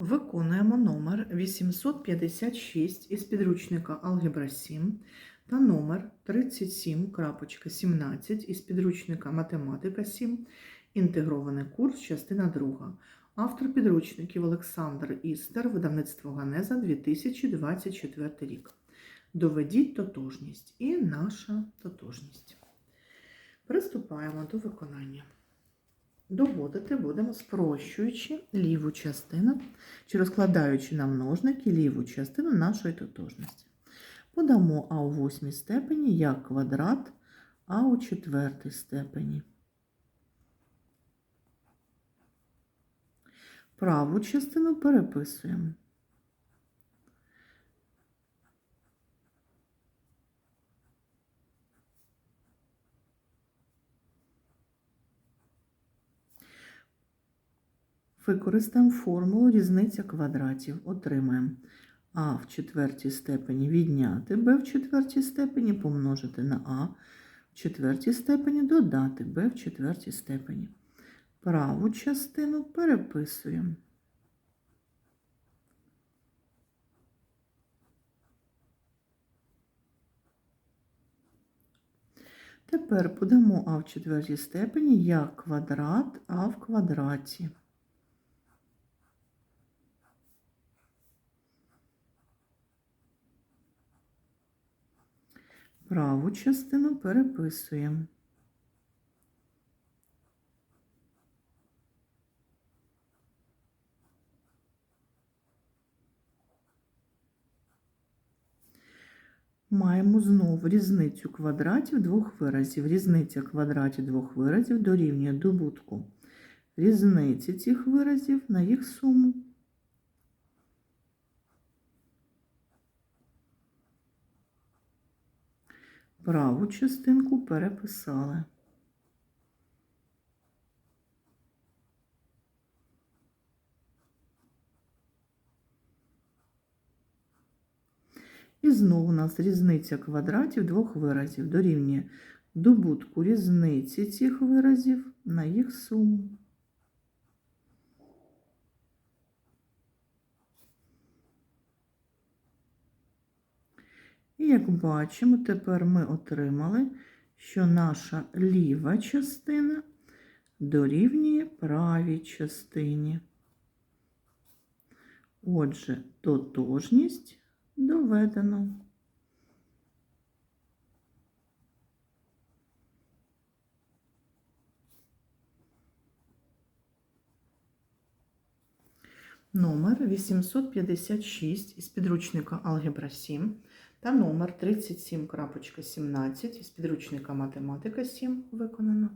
Виконуємо номер 856 із підручника Алгебра 7 та номер 37.17 із підручника Математика 7, інтегрований курс, частина 2. Автор підручників Олександр Істер, видавництво Ганеза 2024 рік. Доведіть тотожність і наша тотожність. Приступаємо до виконання. Доводити будемо спрощуючи ліву частину чи розкладаючи на множники ліву частину нашої тотожності. Подамо а у восьмій степені як квадрат, а у четвертій степені. Праву частину переписуємо. Використаємо формулу різниця квадратів. Отримаємо а в четвертій степені відняти b в четвертій степені помножити на а в четвертій степені додати b в четвертій степені. Праву частину переписуємо. Тепер подамо а в четвертій степені як квадрат а в квадраті. Праву частину переписуємо. Маємо знову різницю квадратів двох виразів. Різниця квадратів двох виразів дорівнює добутку різниці цих виразів на їх суму. Праву частинку переписали. І знову у нас різниця квадратів двох виразів дорівнює добутку різниці цих виразів на їх суму. І як бачимо, тепер ми отримали, що наша ліва частина дорівнює правій частині. Отже, тотожність доведено. Номер 856 із підручника Алгебра 7 та номер 37.17 із підручника Математика 7 виконано.